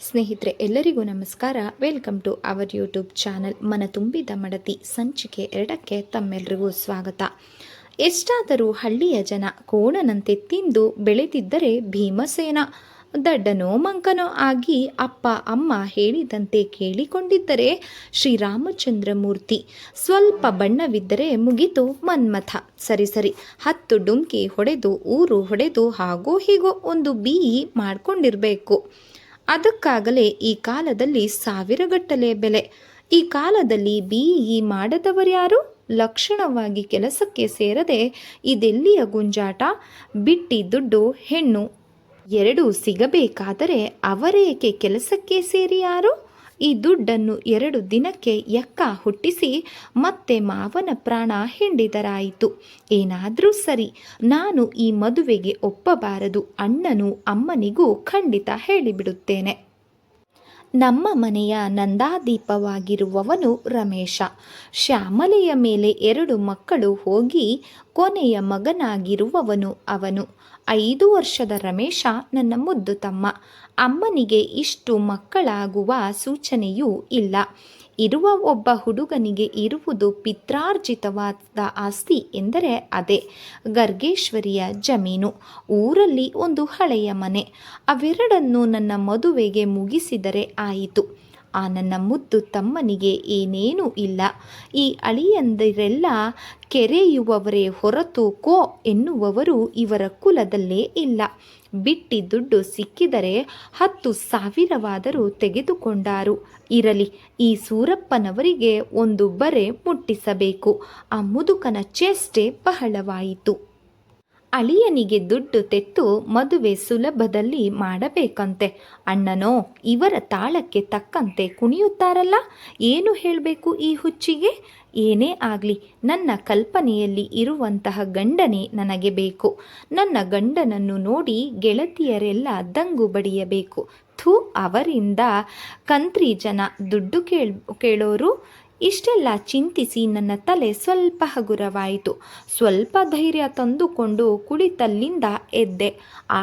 ಸ್ನೇಹಿತರೆ, ಎಲ್ಲರಿಗೂ ನಮಸ್ಕಾರ. Welcome to our YouTube channel ಮನ ತುಂಬಿದ ಮಡತಿ ಸಂಚಿಕೆ ಎರಡಕ್ಕೆ ತಮ್ಮೆಲ್ಲರಿಗೂ ಸ್ವಾಗತ. ಎಷ್ಟಾದರೂ ಹಳ್ಳಿಯ ಜನ ಕೋಣನಂತೆ ತಿಂದು ಬೆಳೆದಿದ್ದರೆ ಭೀಮಸೇನ, ದಡ್ಡನೋ ಮಂಕನೋ ಆಗಿ ಅಪ್ಪ, ಅಮ್ಮ ಹೇಳಿದಂತೆ ಕೇಳಿಕೊಂಡಿದ್ದರೆ ಶ್ರೀರಾಮಚಂದ್ರಮೂರ್ತಿ ಸ್ವಲ್ಪ ಬಣ್ಣವಿದ್ದರೆ ಮುಗಿತು ಮನ್ಮಥ. ಸರಿ ಸರಿ. ಹತ್ತು ಡುಂಕಿ ಹೊಡೆದು, ಊರು ಹೊಡೆದು, ಹಾಗೋ ಹೀಗೋ ಒಂದು ಬೀಯಿ ಮಾಡ್ಕೊಂಡಿರಬೇಕು. ಅದಕ್ಕಾಗಲೇ ಈ ಕಾಲದಲ್ಲಿ ಸಾವಿರಗಟ್ಟಲೆ ಬೆಲೆ. ಈ ಕಾಲದಲ್ಲಿ ಬಿ ಇ ಮಾಡದವರ್ಯಾರು ಲಕ್ಷಣವಾಗಿ ಕೆಲಸಕ್ಕೆ ಸೇರದೆ ಇದೆಲ್ಲಿಯ ಗುಂಜಾಟ? ಬಿಟ್ಟಿ ದುಡ್ಡು, ಹೆಣ್ಣು. ಎರಡೂ ಸಿಗಬೇಕಾದರೆ ಅವರೇಕೆ ಕೆಲಸಕ್ಕೆ ಸೇರಿಯಾರು ಈ ದುಡ್ಡನ್ನು ಎರಡು ದಿನಕ್ಕೆ ಎಕ್ಕ ಹುಟ್ಟಿಸಿ ಮತ್ತೆ ಮಾವನ ಪ್ರಾಣ ಹಿಂಡಿದರಾಯಿತು. ಏನಾದರೂ ಸರಿ, ನಾನು ಈ ಮದುವೆಗೆ ಒಪ್ಪಬಾರದು. ಅಣ್ಣನು ಅಮ್ಮನಿಗೂ ಖಂಡಿತ ಹೇಳಿಬಿಡುತ್ತೇನೆ. ನಮ್ಮ ಮನೆಯ ನಂದಾದೀಪವಾಗಿರುವವನು ರಮೇಶ. ಶ್ಯಾಮಲೆಯ ಮೇಲೆ ಎರಡು ಮಕ್ಕಳು ಹೋಗಿ ಕೊನೆಯ ಮಗನಾಗಿರುವವನು ಅವನು. ಐದು ವರ್ಷದ ರಮೇಶ ನನ್ನ ಮುದ್ದು ತಮ್ಮ. ಅಮ್ಮನಿಗೆ ಇಷ್ಟು ಮಕ್ಕಳಾಗುವ ಸೂಚನೆಯೂ ಇಲ್ಲ. ಇರುವ ಒಬ್ಬ ಹುಡುಗನಿಗೆ ಇರುವುದು ಪಿತ್ರಾರ್ಜಿತವಾದ ಆಸ್ತಿ ಎಂದರೆ ಅದೇ. ಗರ್ಗೇಶ್ವರಿಯ ಜಮೀನು, ಊರಲ್ಲಿ ಒಂದು ಹಳೆಯ ಮನೆ. ಅವೆರಡನ್ನು ನನ್ನ ಮದುವೆಗೆ ಮುಗಿಸಿದರೆ ಆಯಿತು. ಆ ನನ್ನ ಮುದ್ದು ತಮ್ಮನಿಗೆ ಏನೇನೂ ಇಲ್ಲ. ಈ ಅಳಿಯಂದಿರೆಲ್ಲ ಕೆರೆಯುವವರೇ ಹೊರತು ಕೋ ಎನ್ನುವವರು ಇವರ ಕುಲದಲ್ಲೇ ಇಲ್ಲ. ಬಿಟ್ಟಿ ದುಡ್ಡು ಸಿಕ್ಕಿದರೆ ಹತ್ತು ಸಾವಿರವಾದರೂ ತೆಗೆದುಕೊಂಡಾರು. ಇರಲಿ, ಈ ಸೂರಪ್ಪನವರಿಗೆ ಒಂದು ಬರೆ ಮುಟ್ಟಿಸಬೇಕು. ಆ ಮುದುಕನ ಚೇಷ್ಟೆ ಬಹಳವಾಯಿತು. ಅಳಿಯನಿಗೆ ದುಡ್ಡು ತೆತ್ತು ಮದುವೆ ಸುಲಭದಲ್ಲಿ ಮಾಡಬೇಕಂತೆ. ಅಣ್ಣನೋ, ಇವರ ತಾಳಕ್ಕೆ ತಕ್ಕಂತೆ ಕುಣಿಯುತ್ತಾರಲ್ಲ? ಏನು ಹೇಳಬೇಕು ಈ ಹುಚ್ಚಿಗೆ? ಏನೇ ಆಗಲಿ, ನನ್ನ ಕಲ್ಪನೆಯಲ್ಲಿ ಇರುವಂತಹ ಗಂಡನೇ ನನಗೆ ಬೇಕು. ನನ್ನ ಗಂಡನನ್ನು ನೋಡಿ ಗೆಳತಿಯರೆಲ್ಲ ದಂಗು ಬಡಿಯಬೇಕು. ಥೂ, ಅವರಿಂದ ಕಂತ್ರಿ ಜನ ದುಡ್ಡು ಕೇಳ್, ಕೇಳೋರು ಇಷ್ಟೆಲ್ಲ ಚಿಂತಿಸಿ ನನ್ನ ತಲೆ ಸ್ವಲ್ಪ ಹಗುರವಾಯಿತು. ಸ್ವಲ್ಪ ಧೈರ್ಯ ತಂದುಕೊಂಡು ಕುಳಿತಲ್ಲಿಂದ ಎದ್ದೆ.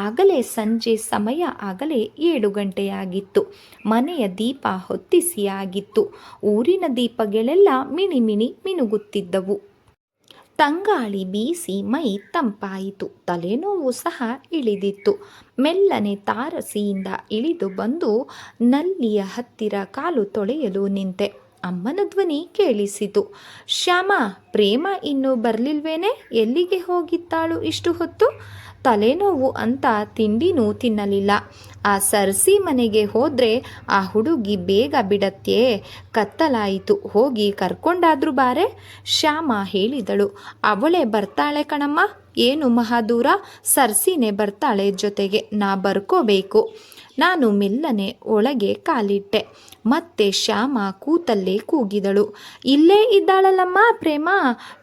ಆಗಲೇ ಸಂಜೆ ಸಮಯ ಆಗಲೇ ಏಳು ಗಂಟೆಯಾಗಿತ್ತು. ಮನೆಯ ದೀಪ ಹೊತ್ತಿಸಿಯಾಗಿತ್ತು. ಊರಿನ ದೀಪಗಳೆಲ್ಲ ಮಿಣಿ ಮಿಣಿ ಮಿನುಗುತ್ತಿದ್ದವು. ತಂಗಾಳಿ ಬೀಸಿ ಮೈ ತಂಪಾಯಿತು. ತಲೆನೋವು ಸಹ ಇಳಿದಿತ್ತು. ಮೆಲ್ಲನೆ ತಾರಸಿಯಿಂದ ಇಳಿದು ಬಂದು ನಲ್ಲಿಯ ಹತ್ತಿರ ಕಾಲು ತೊಳೆಯಲು ನಿಂತೆ. ಅಮ್ಮನ ಧ್ವನಿ ಕೇಳಿಸಿತು. ಶ್ಯಾಮ, ಪ್ರೇಮ ಇನ್ನೂ ಬರಲಿಲ್ವೇನೆ? ಎಲ್ಲಿಗೆ ಹೋಗಿದ್ದಾಳು ಇಷ್ಟು ಹೊತ್ತು? ತಲೆನೋವು ಅಂತ ತಿಂಡಿನೂ ತಿನ್ನಲಿಲ್ಲ. ಆ ಸರ್ಸಿ ಮನೆಗೆ ಹೋದರೆ ಆ ಹುಡುಗಿ ಬೇಗ ಬಿಡತ್ತೆ. ಕತ್ತಲಾಯಿತು. ಹೋಗಿ ಕರ್ಕೊಂಡಾದ್ರೂ ಬಾರೆ? ಶ್ಯಾಮ ಹೇಳಿದಳು. ಅವಳೇ ಬರ್ತಾಳೆ ಕಣಮ್ಮ. ಏನು ಮಹಾದೂರ? ಸರ್ಸಿನೇ ಬರ್ತಾಳೆ ಜೊತೆಗೆ. ನಾ ಬರ್ಕೋಬೇಕು. ನಾನು ಮೆಲ್ಲನೆ ಒಳಗೆ ಕಾಲಿಟ್ಟೆ. ಮತ್ತೆ ಶ್ಯಾಮ ಕೂತಲ್ಲೇ ಕೂಗಿದಳು. ಇಲ್ಲೇ ಇದ್ದಾಳಲ್ಲಮ್ಮ ಪ್ರೇಮ?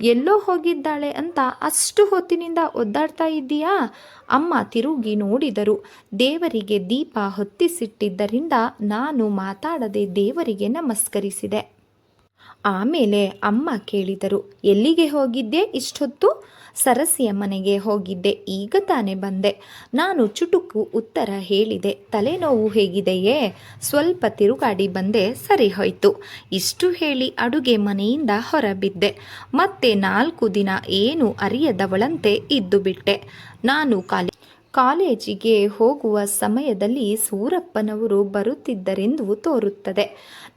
ಎಲ್ಲೋ ಹೋಗಿದ್ದಾಳೆ ಅಂತ ಅಷ್ಟು ಹೊತ್ತಿನಿಂದ ಒದ್ದಾಡ್ತಾ ಇದ್ದೀಯಾ? ಅಮ್ಮ ತಿರುಗಿ ನೋಡಿದರು. ದೇವರಿಗೆ ದೀಪ ಹೊತ್ತಿಸಿಟ್ಟಿದ್ದರಿಂದ ನಾನು ಮಾತಾಡದೆ ದೇವರಿಗೆ ನಮಸ್ಕರಿಸಿದೆ. ಆಮೇಲೆ ಅಮ್ಮ ಕೇಳಿದರು, ಎಲ್ಲಿಗೆ ಹೋಗಿದ್ದೆ ಇಷ್ಟೊತ್ತು? ಸರಸಿಯ ಮನೆಗೆ ಹೋಗಿದ್ದೆ, ಈಗ ತಾನೇ ಬಂದೆ. ನಾನು ಚುಟುಕು ಉತ್ತರ ಹೇಳಿದೆ, ತಲೆನೋವು ಹೇಗಿದೆಯೇ? ಸ್ವಲ್ಪ ತಿರುಗಾಡಿ ಬಂದೆ, ಸರಿ ಹೋಯ್ತು. ಇಷ್ಟು ಹೇಳಿ ಅಡುಗೆ ಮನೆಯಿಂದ ಹೊರಬಿದ್ದೆ. ಮತ್ತೆ ನಾಲ್ಕು ದಿನ ಏನು ಅರಿಯದವಳಂತೆ ಇದ್ದು ಬಿಟ್ಟೆ. ನಾನು ಕಾಲಿ ಕಾಲೇಜಿಗೆ ಹೋಗುವ ಸಮಯದಲ್ಲಿ ಸೂರಪ್ಪನವರು ಬರುತ್ತಿದ್ದರೆಂದು ತೋರುತ್ತದೆ.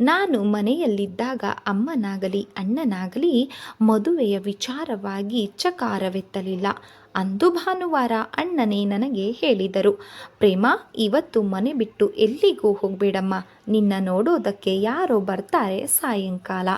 ನಾನು ಮನೆಯಲ್ಲಿದ್ದಾಗ ಅಮ್ಮನಾಗಲಿ, ಅಣ್ಣನಾಗಲಿ ಮದುವೆಯ ವಿಚಾರವಾಗಿ ಚಕಾರವೆತ್ತಲಿಲ್ಲ. ಅಂದು ಭಾನುವಾರ ಅಣ್ಣನೇ ನನಗೆ ಹೇಳಿದರು, ಪ್ರೇಮ, ಇವತ್ತು ಮನೆ ಬಿಟ್ಟು ಎಲ್ಲಿಗೂ ಹೋಗಬೇಡಮ್ಮ. ನಿನ್ನ ನೋಡೋದಕ್ಕೆ ಯಾರೋ ಬರ್ತಾರೆ ಸಾಯಂಕಾಲ.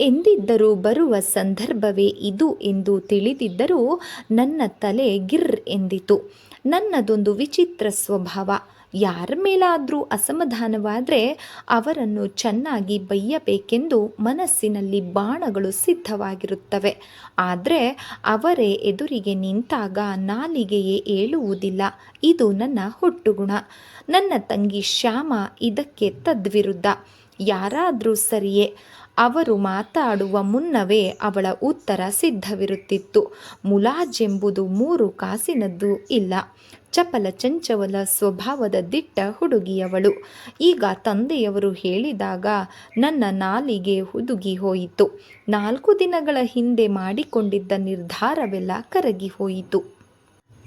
ಎಂದಿದ್ದರೂ ಬರುವ ಸಂದರ್ಭವೇ ಇದು ಎಂದು ತಿಳಿದಿದ್ದರೂ ನನ್ನ ತಲೆ ಗಿರ್ ಎಂದಿತು. ನನ್ನದೊಂದು ವಿಚಿತ್ರ ಸ್ವಭಾವ. ಯಾರ ಮೇಲಾದರೂ ಅಸಮಾಧಾನವಾದರೆ ಅವರನ್ನು ಚೆನ್ನಾಗಿ ಬೈಯಬೇಕೆಂದು ಮನಸ್ಸಿನಲ್ಲಿ ಬಾಣಗಳು ಸಿದ್ಧವಾಗಿರುತ್ತವೆ. ಆದರೆ ಅವರೇ ಎದುರಿಗೆ ನಿಂತಾಗ ನಾಲಿಗೆಯೇ ಏಳುವುದಿಲ್ಲ. ಇದು ನನ್ನ ಹುಟ್ಟುಗುಣ ನನ್ನ ತಂಗಿ ಶ್ಯಾಮ ಇದಕ್ಕೆ ತದ್ವಿರುದ್ಧ. ಯಾರಾದರೂ ಸರಿಯೇ. ಅವರು ಮಾತಾಡುವ ಮುನ್ನವೇ ಅವಳ ಉತ್ತರ ಸಿದ್ಧವಿರುತ್ತಿತ್ತು. ಮುಲಾಜೆಂಬುದು ಮೂರು ಕಾಸಿನದ್ದು ಇಲ್ಲ. ಚಪಲ ಚಂಚವಲ ಸ್ವಭಾವದ ದಿಟ್ಟ ಹುಡುಗಿಯವಳು. ಈಗ ತಂದೆಯವರು ಹೇಳಿದಾಗ ನನ್ನ ನಾಲಿಗೆ ಹುದುಗಿ ಹೋಯಿತು. ನಾಲ್ಕು ದಿನಗಳ ಹಿಂದೆ ಮಾಡಿಕೊಂಡಿದ್ದ ನಿರ್ಧಾರವೆಲ್ಲ ಕರಗಿ ಹೋಯಿತು.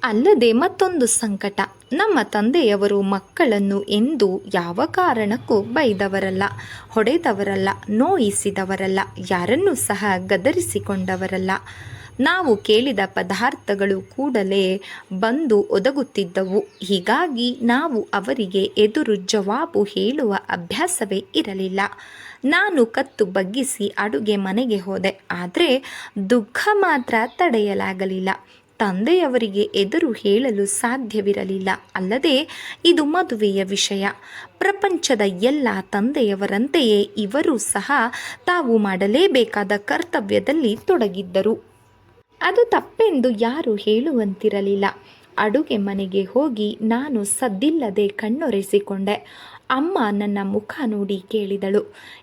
ಅಲ್ಲದೆ ಮತ್ತೊಂದು ಸಂಕಟ. ನಮ್ಮ ತಂದೆಯವರು ಮಕ್ಕಳನ್ನು ಎಂದು ಯಾವ ಕಾರಣಕ್ಕೂ ಬೈದವರಲ್ಲ, ಹೊಡೆದವರಲ್ಲ, ನೋಯಿಸಿದವರಲ್ಲ, ಯಾರನ್ನೂ ಸಹ ಗದರಿಸಿಕೊಂಡವರಲ್ಲ. ನಾವು ಕೇಳಿದ ಪದಾರ್ಥಗಳು ಕೂಡಲೇ ಬಂದು ಒದಗುತ್ತಿದ್ದವು. ಹೀಗಾಗಿ ನಾವು ಅವರಿಗೆ ಎದುರು ಜವಾಬು ಹೇಳುವ ಅಭ್ಯಾಸವೇ ಇರಲಿಲ್ಲ. ನಾನು ಕತ್ತು ಬಗ್ಗಿಸಿ ಅಡುಗೆ ಮನೆಗೆ ಹೋದೆ. ಆದರೆ ದುಃಖ ಮಾತ್ರ ತಡೆಯಲಾಗಲಿಲ್ಲ. ತಂದೆಯವರಿಗೆ ಎದುರು ಹೇಳಲು ಸಾಧ್ಯವಿರಲಿಲ್ಲ. ಅಲ್ಲದೆ, ಇದು ಮದುವೆಯ ವಿಷಯ. ಪ್ರಪಂಚದ ಎಲ್ಲ ತಂದೆಯವರಂತೆಯೇ ಇವರೂ ಸಹ ತಾವು ಮಾಡಲೇಬೇಕಾದ ಕರ್ತವ್ಯದಲ್ಲಿ ತೊಡಗಿದ್ದರು. ಅದು ತಪ್ಪೆಂದು ಯಾರು ಹೇಳುವಂತಿರಲಿಲ್ಲ. ಅಡುಗೆ ಮನೆಗೆ ಹೋಗಿ ನಾನು ಸದ್ದಿಲ್ಲದೆ ಕಣ್ಣೊರೆಸಿಕೊಂಡೆ. ಅಮ್ಮ ನನ್ನ ಮುಖ ನೋಡಿ ಕೇಳಿದಳು.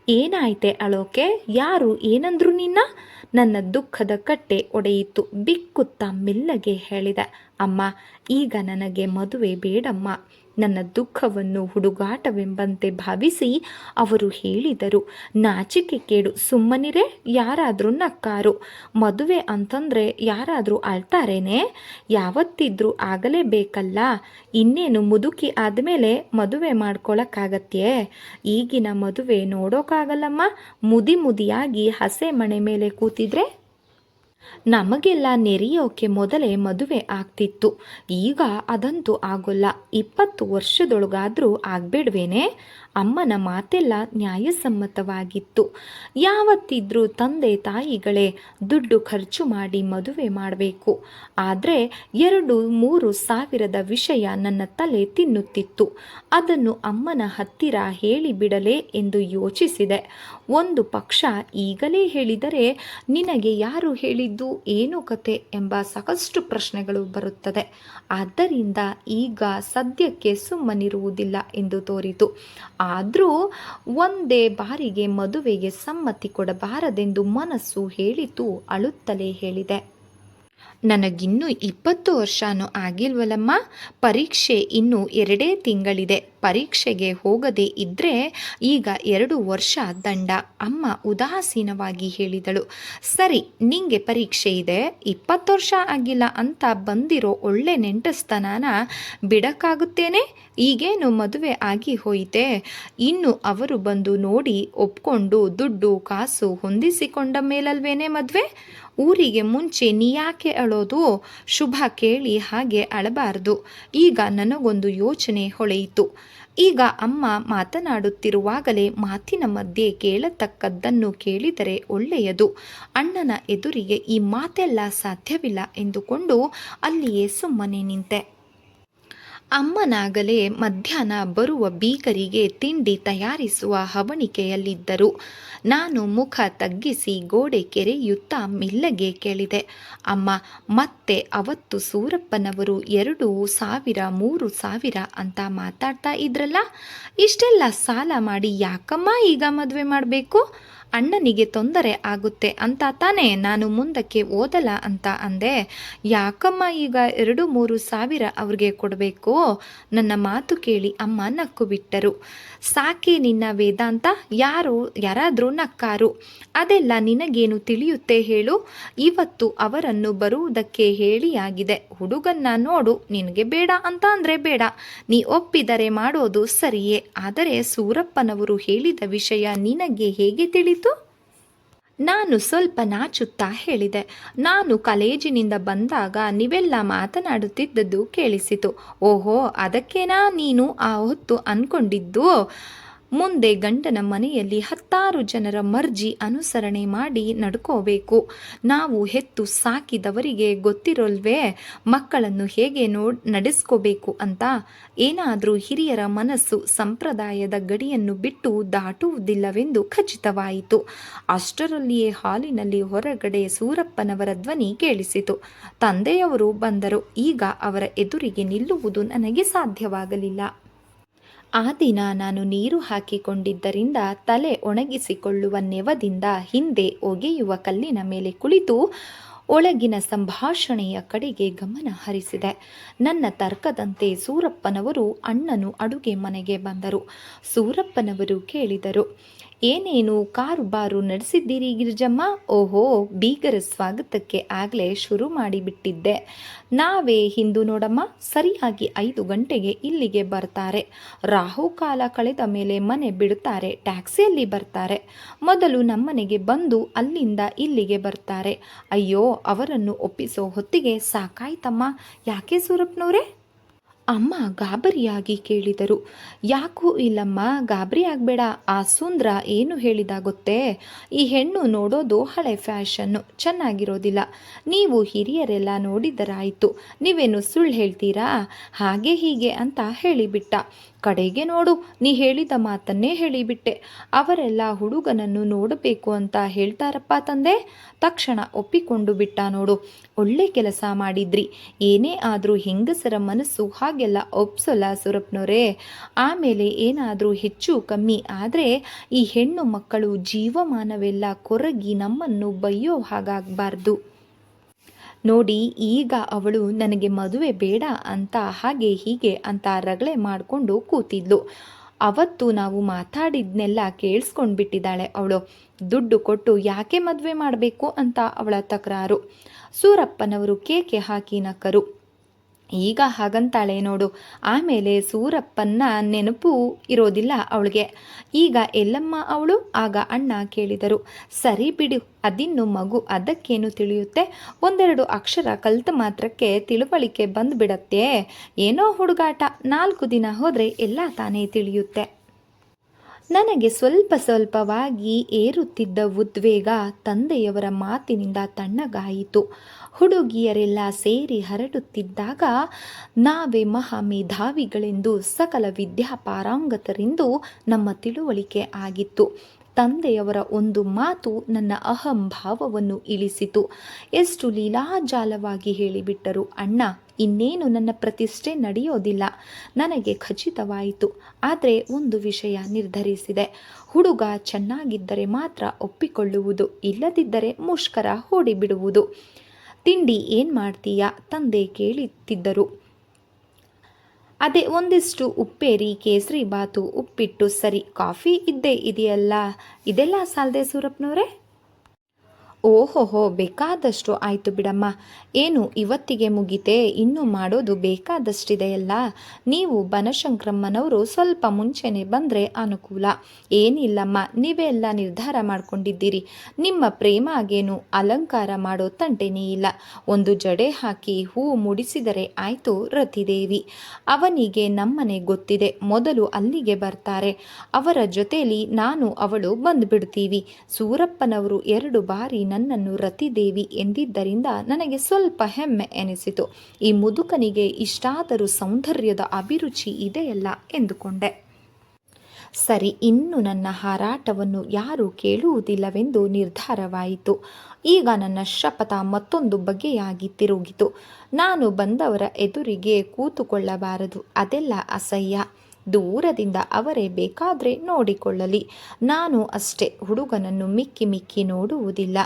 ಏನಾಯ್ತೆ ಅಳೋಕೆ? ಯಾರು ಏನಂದ್ರು ನಿನ್ನ ನನ್ನ ದುಃಖದ ಕಟ್ಟೆ ಒಡೆಯಿತು. ಬಿಕ್ಕುತ್ತ ಮೆಲ್ಲಗೆ ಹೇಳಿದ, ಅಮ್ಮ, ಈಗ ನನಗೆ ಮದುವೆ ಬೇಡಮ್ಮ. ನನ್ನ ದುಃಖವನ್ನು ಹುಡುಗಾಟವೆಂಬಂತೆ ಭಾವಿಸಿ ಅವರು ಹೇಳಿದರು. ನಾಚಿಕೆ ಕೇಡು, ಸುಮ್ಮನಿರೇ, ಯಾರಾದರೂ ನಕ್ಕಾರು. ಮದುವೆ ಅಂತಂದರೆ ಯಾರಾದರೂ ಅಳ್ತಾರೇನೆ? ಯಾವತ್ತಿದ್ರೂ ಆಗಲೇಬೇಕಲ್ಲ? ಇನ್ನೇನು ಮುದುಕಿ ಆದಮೇಲೆ ಮದುವೆ ಮಾಡ್ಕೊಳಕ್ಕಾಗತ್ತೆ ಈಗಿನ ಮದುವೆ ನೋಡೋಕ್ಕಾಗಲ್ಲಮ್ಮ ಮುದಿ ಮುದಿಯಾಗಿ ಹಸೆ ಮಣೆ ಮೇಲೆ ಕೂತಿದ್ರೆ ನಮಗೆಲ್ಲ ನೆರೆಯೋಕೆ ಮೊದಲೇ ಮದುವೆ ಆಗ್ತಿತ್ತು. ಈಗ ಅದಂತೂ ಆಗೋಲ್ಲ. ಇಪ್ಪತ್ತು ವರ್ಷದೊಳಗಾದರೂ ಆಗ್ಬೇಡ್ವೇನೆ? ಅಮ್ಮನ ಮಾತೆಲ್ಲ ನ್ಯಾಯಸಮ್ಮತವಾಗಿತ್ತು. ಯಾವತ್ತಿದ್ರೂ ತಂದೆ ತಾಯಿಗಳೇ ದುಡ್ಡು ಖರ್ಚು ಮಾಡಿ ಮದುವೆ ಮಾಡಬೇಕು. ಆದರೆ ಎರಡು ಮೂರು ಸಾವಿರದ ವಿಷಯ ನನ್ನ ತಲೆ ತಿನ್ನುತ್ತಿತ್ತು. ಅದನ್ನು ಅಮ್ಮನ ಹತ್ತಿರ ಹೇಳಿಬಿಡಲೇ ಎಂದು ಯೋಚಿಸಿದೆ. ಒಂದು ಪಕ್ಷ ಈಗಲೇ ಹೇಳಿದರೆ ನಿನಗೆ ಯಾರು ಹೇಳಿದ್ದು ಏನು ಕತೆ ಎಂಬ ಸಾಕಷ್ಟು ಪ್ರಶ್ನೆಗಳು ಬರುತ್ತದೆ. ಆದ್ದರಿಂದ ಈಗ ಸದ್ಯಕ್ಕೆ ಸುಮ್ಮನಿರುವುದಿಲ್ಲ ಎಂದು ತೋರಿತು. ಆದರೂ ಒಂದೇ ಬಾರಿಗೆ ಮದುವೆಗೆ ಸಮ್ಮತಿ ಕೊಡಬಾರದೆಂದು ಮನಸ್ಸು ಹೇಳಿತು ಅಳುತ್ತಲೇ ಹೇಳಿದೆ. ನನಗಿನ್ನೂ ಇಪ್ಪತ್ತು ವರ್ಷನೂ ಆಗಿಲ್ವಲ್ಲಮ್ಮ? ಪರೀಕ್ಷೆ ಇನ್ನೂ ಎರಡೇ ತಿಂಗಳಿದೆ. ಪರೀಕ್ಷೆಗೆ ಹೋಗದೇ ಇದ್ದರೆ ಈಗ ಎರಡು ವರ್ಷ ದಂಡ. ಅಮ್ಮ ಉದಾಸೀನವಾಗಿ ಹೇಳಿದಳು. ಸರಿ, ನಿಂಗೆ ಪರೀಕ್ಷೆ ಇದೆ. ಇಪ್ಪತ್ತು ವರ್ಷ ಆಗಿಲ್ಲ ಅಂತ ಬಂದಿರೋ ಒಳ್ಳೆ ನೆಂಟಸ್ತನಾನ ಬಿಡಕ್ಕಾಗುತ್ತೇನೆ? ಈಗೇನು ಮದುವೆ ಆಗಿ ಹೋಯಿತೆ? ಇನ್ನು ಅವರು ಬಂದು ನೋಡಿ ಒಪ್ಕೊಂಡು ದುಡ್ಡು, ಕಾಸು ಹೊಂದಿಸಿಕೊಂಡ ಮೇಲಲ್ವೇನೆ ಮದುವೆ? ಊರಿಗೆ ಮುಂಚೆ ನೀ ಯಾಕೆ ಅಳೋದು? ಶುಭ ಕೇಳಿ ಹಾಗೆ ಅಳಬಾರ್ದು. ಈಗ ನನಗೊಂದು ಯೋಚನೆ ಹೊಳೆಯಿತು. ಈಗ ಅಮ್ಮ ಮಾತನಾಡುತ್ತಿರುವಾಗಲೇ ಮಾತಿನ ಮಧ್ಯೆ ಕೇಳತಕ್ಕದ್ದನ್ನು ಕೇಳಿದರೆ ಒಳ್ಳೆಯದು. ಅಣ್ಣನ ಎದುರಿಗೆ ಈ ಮಾತೆಲ್ಲ ಸಾಧ್ಯವಿಲ್ಲ ಎಂದುಕೊಂಡು ಅಲ್ಲಿಯೇ ಸುಮ್ಮನೆ ನಿಂತೆ. ಅಮ್ಮನಾಗಲೇ ಮಧ್ಯಾಹ್ನ ಬರುವ ಬೀಕರಿಗೆ ತಿಂಡಿ ತಯಾರಿಸುವ ಹವಣಿಕೆಯಲ್ಲಿದ್ದರು. ನಾನು ಮುಖ ತಗ್ಗಿಸಿ ಗೋಡೆ ಕೆರೆಯುತ್ತಾ ಮಿಲ್ಲಗೆ ಕೇಳಿದೆ. ಅಮ್ಮ, ಮತ್ತೆ ಅವತ್ತು ಸೂರಪ್ಪನವರು ಎರಡು ಸಾವಿರ, ಮೂರು ಸಾವಿರ ಅಂತ ಮಾತಾಡ್ತಾ ಇದ್ರಲ್ಲ? ಇಷ್ಟೆಲ್ಲ ಸಾಲ ಮಾಡಿ ಯಾಕಮ್ಮ ಈಗ ಮದುವೆ ಮಾಡಬೇಕು? ಅಣ್ಣನಿಗೆ ತೊಂದರೆ ಆಗುತ್ತೆ ಅಂತ ತಾನೇ ನಾನು ಮುಂದಕ್ಕೆ ಓದಲ್ಲ ಅಂತ ಅಂದೆ. ಯಾಕಮ್ಮ ಈಗ ಎರಡು ಮೂರು ಸಾವಿರ ಅವ್ರಿಗೆ ಕೊಡಬೇಕು? ನನ್ನ ಮಾತು ಕೇಳಿ ಅಮ್ಮ ನಕ್ಕು ಬಿಟ್ಟರು. ಸಾಕಿ ನಿನ್ನ ವೇದಾಂತ, ಯಾರು, ಯಾರಾದರೂ ನಕ್ಕಾರು. ಅದೆಲ್ಲ ನಿನಗೇನು ತಿಳಿಯುತ್ತೆ ಹೇಳು? ಇವತ್ತು ಅವರನ್ನು ಬರುವುದಕ್ಕೆ ಹೇಳಿಯಾಗಿದೆ. ಹುಡುಗನ್ನ ನೋಡು, ನಿನಗೆ ಬೇಡ ಅಂತ ಅಂದರೆ ಬೇಡ. ನೀ ಒಪ್ಪಿದರೆ ಮಾಡೋದು ಸರಿಯೇ. ಆದರೆ ಸೂರಪ್ಪನವರು ಹೇಳಿದ ವಿಷಯ ನಿನಗೆ ಹೇಗೆ ತಿಳಿತು ನಾನು ಸ್ವಲ್ಪ ನಾಚುತ್ತಾ ಹೇಳಿದೆ. ನಾನು ಕಾಲೇಜಿನಿಂದ ಬಂದಾಗ ನೀವೆಲ್ಲ ಮಾತನಾಡುತ್ತಿದ್ದದ್ದು ಕೇಳಿಸಿತು. ಓಹೋ, ಅದಕ್ಕೇನಾ ನೀನು ಆ ಹೊತ್ತು ಅನ್ಕೊಂಡಿದ್ದು ಮುಂದೆ ಗಂಡನ ಮನೆಯಲ್ಲಿ ಹತ್ತಾರು ಜನರ ಮರ್ಜಿ ಅನುಸರಣೆ ಮಾಡಿ ನಡ್ಕೋಬೇಕು. ನಾವು ಹೆತ್ತು ಸಾಕಿದವರಿಗೆ ಗೊತ್ತಿರೋಲ್ವೇ? ಮಕ್ಕಳನ್ನು ಹೇಗೆ ನೋಡ್ ನಡೆಸ್ಕೋಬೇಕು ಅಂತ? ಏನಾದರೂ ಹಿರಿಯರ ಮನಸ್ಸು ಸಂಪ್ರದಾಯದ ಗಡಿಯನ್ನು ಬಿಟ್ಟು ದಾಟುವುದಿಲ್ಲವೆಂದು ಖಚಿತವಾಯಿತು. ಅಷ್ಟರಲ್ಲಿಯೇ ಹಾಲಿನಲ್ಲಿ ಹೊರಗಡೆ ಸೂರಪ್ಪನವರ ಧ್ವನಿ ಕೇಳಿಸಿತು. ತಂದೆಯವರು ಬಂದರು. ಈಗ ಅವರ ಎದುರಿಗೆ ನಿಲ್ಲುವುದು ನನಗೆ ಸಾಧ್ಯವಾಗಲಿಲ್ಲ. ಆ ದಿನ ನಾನು ನೀರು ಹಾಕಿಕೊಂಡಿದ್ದರಿಂದ ತಲೆ ಒಣಗಿಸಿಕೊಳ್ಳುವ ನೆವದಿಂದ ಹಿಂದೆ ಒಗೆಯುವ ಕಲ್ಲಿನ ಮೇಲೆ ಕುಳಿತು ಒಳಗಿನ ಸಂಭಾಷಣೆಯ ಕಡೆಗೆ ಗಮನ ಹರಿಸಿದೆ. ನನ್ನ ತರ್ಕದಂತೆ ಸೂರಪ್ಪನವರು ಅಣ್ಣನು ಅಡುಗೆ ಮನೆಗೆ ಬಂದರು. ಸೂರಪ್ಪನವರು ಕೇಳಿದರು ಏನೇನು ಕಾರು ಬಾರು ನಡೆಸಿದ್ದೀರಿ ಗಿರಿಜಮ್ಮ? ಓಹೋ, ಬೀಗರ ಸ್ವಾಗತಕ್ಕೆ ಆಗಲೇ ಶುರು ಮಾಡಿಬಿಟ್ಟಿದ್ದೆ. ನಾವೇ ಹಿಂದೂ ನೋಡಮ್ಮ, ಸರಿಯಾಗಿ ಐದು ಗಂಟೆಗೆ ಇಲ್ಲಿಗೆ ಬರ್ತಾರೆ. ರಾಹು ಕಾಲ ಕಳೆದ ಮೇಲೆ ಮನೆ ಬಿಡುತ್ತಾರೆ, ಟ್ಯಾಕ್ಸಿಯಲ್ಲಿ ಬರ್ತಾರೆ. ಮೊದಲು ನಮ್ಮನೆಗೆ ಬಂದು ಅಲ್ಲಿಂದ ಇಲ್ಲಿಗೆ ಬರ್ತಾರೆ. ಅಯ್ಯೋ, ಅವರನ್ನು ಒಪ್ಪಿಸೋ ಹೊತ್ತಿಗೆ ಸಾಕಾಯ್ತಮ್ಮ. ಯಾಕೆ ಸೂರಪ್ಪನವರೇ ಅಮ್ಮ ಗಾಬರಿಯಾಗಿ ಕೇಳಿದರು. ಯಾಕೂ ಇಲ್ಲಮ್ಮ, ಗಾಬರಿ ಆಗಬೇಡ. ಆ ಸುಂದ್ರ ಏನು ಹೇಳಿದ ಗೊತ್ತೇ ಈ ಹೆಣ್ಣು ನೋಡೋದು ಹಳೆ ಫ್ಯಾಷನ್ನು, ಚೆನ್ನಾಗಿರೋದಿಲ್ಲ. ನೀವು ಹಿರಿಯರೆಲ್ಲ ನೋಡಿದರಾಯಿತು ನೀವೇನು ಸುಳ್ಳು ಹೇಳ್ತೀರಾ? ಹಾಗೆ ಹೀಗೆ ಅಂತ ಹೇಳಿಬಿಟ್ಟ. ಕಡೆಗೆ ನೋಡು, ನೀ ಹೇಳಿದ ಮಾತನ್ನೇ ಹೇಳಿಬಿಟ್ಟೆ. ಅವರೆಲ್ಲ ಹುಡುಗನನ್ನು ನೋಡಬೇಕು ಅಂತ ಹೇಳ್ತಾರಪ್ಪ ತಂದೆ. ತಕ್ಷಣ ಒಪ್ಪಿಕೊಂಡು ಬಿಟ್ಟ ನೋಡು, ಒಳ್ಳೆ ಕೆಲಸ ಮಾಡಿದ್ರಿ. ಏನೇ ಆದರೂ ಹೆಂಗಸರ ಮನಸ್ಸು ಹಾಗೆಲ್ಲ ಒಪ್ಸಲ್ಲ ಸುರಪ್ನವರೇ ಆಮೇಲೆ ಏನಾದರೂ ಹೆಚ್ಚು ಕಮ್ಮಿ ಆದರೆ ಈ ಹೆಣ್ಣು ಮಕ್ಕಳು ಜೀವಮಾನವೆಲ್ಲ ಕೊರಗಿ ನಮ್ಮನ್ನು ಬೈಯೋ ಹಾಗಾಗಬಾರ್ದು. ನೋಡಿ, ಈಗ ಅವಳು ನನಗೆ ಮದುವೆ ಬೇಡ ಅಂತ ಹಾಗೆ ಹೀಗೆ ಅಂತ ರಗಳೆ ಮಾಡಿಕೊಂಡು ಕೂತಿದ್ಲು. ಅವತ್ತು ನಾವು ಮಾತಾಡಿದ್ನೆಲ್ಲ ಕೇಳಿಸ್ಕೊಂಡು ಬಿಟ್ಟಿದ್ದಾಳೆ ಅವಳು. ದುಡ್ಡು ಕೊಟ್ಟು ಯಾಕೆ ಮದುವೆ ಮಾಡಬೇಕು ಅಂತ ಅವಳ ತಕರಾರು. ಸೂರಪ್ಪನವರು ಕೇಕೆ ಹಾಕಿ ನಕ್ಕರು. ಈಗ ಹಾಗಂತಾಳೆ ನೋಡು. ಆಮೇಲೆ ಸೂರಪ್ಪನ್ನ ನೆನಪು ಇರೋದಿಲ್ಲ ಅವಳಿಗೆ. ಈಗ ಎಲ್ಲಮ್ಮ ಅವಳು? ಆಗ ಅಣ್ಣ ಕೇಳಿದರು. ಸರಿ ಬಿಡು, ಅದಿನ್ನು ಮಗು ಅದಕ್ಕೇನು ತಿಳಿಯುತ್ತೆ? ಒಂದೆರಡು ಅಕ್ಷರ ಕಲಿತ ಮಾತ್ರಕ್ಕೆ ತಿಳುವಳಿಕೆ ಬಂದುಬಿಡತ್ತೆ. ಏನೋ ಹುಡುಗಾಟ, ನಾಲ್ಕು ದಿನ ಹೋದರೆ ಎಲ್ಲ ತಾನೇ ತಿಳಿಯುತ್ತೆ. ನನಗೆ ಸ್ವಲ್ಪ ಸ್ವಲ್ಪವಾಗಿ ಏರುತ್ತಿದ್ದ ಉದ್ವೇಗ ತಂದೆಯವರ ಮಾತಿನಿಂದ ತಣ್ಣಗಾಯಿತು. ಹುಡುಗಿಯರೆಲ್ಲ ಸೇರಿ ಹರಡುತ್ತಿದ್ದಾಗ ನಾವೇ ಮಹಾ ಮೇಧಾವಿಗಳೆಂದು ಸಕಲ ವಿದ್ಯಾಪಾರಾಂಗತರೆಂದು ನಮ್ಮ ತಿಳುವಳಿಕೆ ಆಗಿತ್ತು. ತಂದೆಯವರ ಒಂದು ಮಾತು ನನ್ನ ಅಹಂಭಾವವನ್ನು ಇಳಿಸಿತು. ಎಷ್ಟು ಲೀಲಾಜಾಲವಾಗಿ ಹೇಳಿಬಿಟ್ಟರು ಅಣ್ಣ. ಇನ್ನೇನು ನನ್ನ ಪ್ರತಿಷ್ಠೆ ನಡೆಯೋದಿಲ್ಲ. ನನಗೆ ಖಚಿತವಾಯಿತು. ಆದರೆ ಒಂದು ವಿಷಯ ನಿರ್ಧರಿಸಿದೆ. ಹುಡುಗ ಚೆನ್ನಾಗಿದ್ದರೆ ಮಾತ್ರ ಒಪ್ಪಿಕೊಳ್ಳುವುದು, ಇಲ್ಲದಿದ್ದರೆ ಮುಷ್ಕರ ಹೂಡಿಬಿಡುವುದು. ತಿಂಡಿ ಏನು ಮಾಡ್ತೀಯಾ? ತಂದೆ ಕೇಳುತ್ತಿದ್ದರು. ಅದೇ ಒಂದಿಷ್ಟು ಉಪ್ಪೇರಿ, ಕೇಸರಿ ಬಾತು ಉಪ್ಪಿಟ್ಟು ಸರಿ, ಕಾಫಿ ಇದ್ದೇ ಇದೆಯಲ್ಲ? ಇದೆಲ್ಲ ಸಾಲದೆ ಸೂರಪ್ಪನವರೇ ಓಹೋಹೋ, ಬೇಕಾದಷ್ಟು ಆಯಿತು ಬಿಡಮ್ಮ. ಏನು, ಇವತ್ತಿಗೆ ಮುಗಿತೆ, ಇನ್ನೂ ಮಾಡೋದು ಬೇಕಾದಷ್ಟಿದೆಯಲ್ಲ? ನೀವು ಬನಶಂಕ್ರಮ್ಮನವರು ಸ್ವಲ್ಪ ಮುಂಚೆನೆ ಬಂದರೆ ಅನುಕೂಲ. ಏನಿಲ್ಲಮ್ಮ, ನೀವೆಲ್ಲ ನಿರ್ಧಾರ ಮಾಡ್ಕೊಂಡಿದ್ದೀರಿ. ನಿಮ್ಮ ಪ್ರೇಮಾಗೇನು ಅಲಂಕಾರ ಮಾಡೋ ತಂಟೆನೇ ಇಲ್ಲ. ಒಂದು ಜಡೆ ಹಾಕಿ ಹೂ ಮುಡಿಸಿದರೆ ಆಯಿತು, ರತಿದೇವಿ. ಅವನಿಗೆ ನಮ್ಮನೆ ಗೊತ್ತಿದೆ, ಮೊದಲು ಅಲ್ಲಿಗೆ ಬರ್ತಾರೆ. ಅವರ ಜೊತೆಯಲ್ಲಿ ನಾನು, ಅವಳು ಬಂದುಬಿಡ್ತೀವಿ. ಸೂರಪ್ಪನವರು ಎರಡು ಬಾರಿ ನನ್ನನ್ನು ರತಿದೇವಿ ಎಂದಿದ್ದರಿಂದ ನನಗೆ ಸ್ವಲ್ಪ ಹೆಮ್ಮೆ ಎನಿಸಿತು. ಈ ಮುದುಕನಿಗೆ ಇಷ್ಟಾದರೂ ಸೌಂದರ್ಯದ ಅಭಿರುಚಿ ಇದೆಯಲ್ಲ ಎಂದುಕೊಂಡೆ. ಸರಿ, ಇನ್ನು ನನ್ನ ಹಾರಾಟವನ್ನು ಯಾರೂ ಕೇಳುವುದಿಲ್ಲವೆಂದು ನಿರ್ಧಾರವಾಯಿತು. ಈಗ ನನ್ನ ಶಪಥ ಮತ್ತೊಂದು ಬಗೆಯಾಗಿ ತಿರುಗಿತು. ನಾನು ಬಂದವರ ಎದುರಿಗೆ ಕೂತುಕೊಳ್ಳಬಾರದು. ಅದೆಲ್ಲ ಅಸಹ್ಯ. ದೂರದಿಂದ ಅವರೇ ಬೇಕಾದರೆ ನೋಡಿಕೊಳ್ಳಲಿ. ನಾನು ಅಷ್ಟೇ ಹುಡುಗನನ್ನು ಮಿಕ್ಕಿ ಮಿಕ್ಕಿ ನೋಡುವುದಿಲ್ಲ.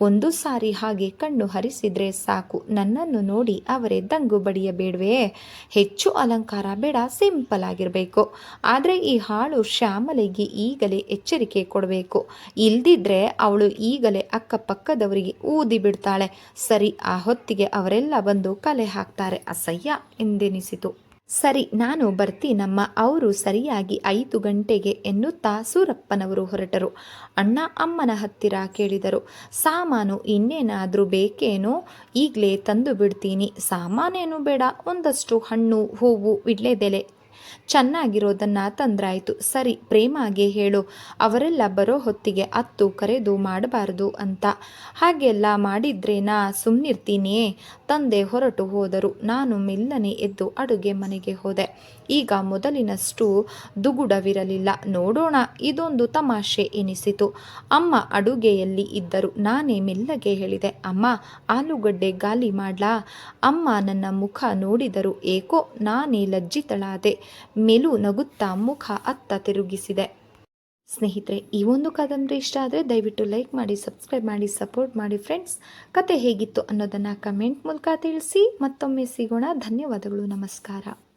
ಒಂದು ಸಾರಿ ಹಾಗೆ ಕಣ್ಣು ಹರಿಸಿದ್ರೆ ಸಾಕು. ನನ್ನನ್ನು ನೋಡಿ ಅವರೇ ದಂಗು ಬಡಿಯಬೇಡವೇ? ಹೆಚ್ಚು ಅಲಂಕಾರ ಬೇಡ, ಸಿಂಪಲ್ ಆಗಿರಬೇಕು. ಆದರೆ ಈ ಹಾಳು ಶ್ಯಾಮಲೆಗೆ ಈಗಲೇ ಎಚ್ಚರಿಕೆ ಕೊಡಬೇಕು. ಇಲ್ದಿದ್ರೆ ಅವಳು ಈಗಲೇ ಅಕ್ಕಪಕ್ಕದವರಿಗೆ ಊದಿ ಬಿಡ್ತಾಳೆ. ಸರಿ, ಆ ಹೊತ್ತಿಗೆ ಅವರೆಲ್ಲ ಬಂದು ಕಲೆ ಹಾಕ್ತಾರೆ. ಅಸಹ್ಯ ಎಂದೆನಿಸಿತು. ಸರಿ, ನಾನು ಬರ್ತೀನಮ್ಮ ಅವರು ಸರಿಯಾಗಿ ಐದು ಗಂಟೆಗೆ ಎನ್ನುತ್ತಾ ಸೂರಪ್ಪನವರು ಹೊರಟರು. ಅಣ್ಣ ಅಮ್ಮನ ಹತ್ತಿರ ಕೇಳಿದರು, ಸಾಮಾನು ಇನ್ನೇನಾದರೂ ಬೇಕೇನೋ? ಈಗಲೇ ತಂದು ಬಿಡ್ತೀನಿ. ಸಾಮಾನೇನು ಬೇಡ, ಒಂದಷ್ಟು ಹಣ್ಣು, ಹೂವು ವಿಳ್ಳೆದೆಲೆ ಚೆನ್ನಾಗಿರೋದನ್ನು ತಂದ್ರಾಯ್ತು. ಸರಿ ಪ್ರೇಮಾಗೆ ಹೇಳು. ಅವರೆಲ್ಲ ಬರೋ ಹೊತ್ತಿಗೆ ಅತ್ತು ಕರೆದು ಮಾಡಬಾರದು ಅಂತ. ಹಾಗೆಲ್ಲ ಮಾಡಿದ್ರೇನಾ ಸುಮ್ಮನಿರ್ತೀನಿಯೇ ತಂದೆ ಹೊರಟು ಹೋದರು. ನಾನು ಮೆಲ್ಲನೆ ಎದ್ದು ಅಡುಗೆ ಮನೆಗೆ ಹೋದೆ. ಈಗ ಮೊದಲಿನಷ್ಟು ದುಗುಡವಿರಲಿಲ್ಲ. ನೋಡೋಣ, ಇದೊಂದು ತಮಾಷೆ ಎನಿಸಿತು. ಅಮ್ಮ ಅಡುಗೆಯಲ್ಲಿ ಇದ್ದರು. ನಾನೇ ಮೆಲ್ಲಗೆ ಹೇಳಿದೆ, ಅಮ್ಮ, ಆಲೂಗಡ್ಡೆ ಗಾಲಿ ಮಾಡ್ಲಾ? ಅಮ್ಮ ನನ್ನ ಮುಖ ನೋಡಿದರು. ಏಕೋ, ನಾನೇ ಲಜ್ಜಿತಳಾದೆ. ಮೆಲು ನಗುತ್ತಾ ಮುಖ ಅತ್ತ ತಿರುಗಿಸಿದೆ. ಸ್ನೇಹಿತರೆ, ಈ ಒಂದು ಕಾದಂಬರಿ ಇಷ್ಟ ಆದರೆ ದಯವಿಟ್ಟು ಲೈಕ್ ಮಾಡಿ, ಸಬ್ಸ್ಕ್ರೈಬ್ ಮಾಡಿ, ಸಪೋರ್ಟ್ ಮಾಡಿ ಫ್ರೆಂಡ್ಸ್. ಕತೆ ಹೇಗಿತ್ತು ಅನ್ನೋದನ್ನು ಕಮೆಂಟ್ ಮೂಲಕ ತಿಳಿಸಿ. ಮತ್ತೊಮ್ಮೆ ಸಿಗೋಣ. ಧನ್ಯವಾದಗಳು. ನಮಸ್ಕಾರ.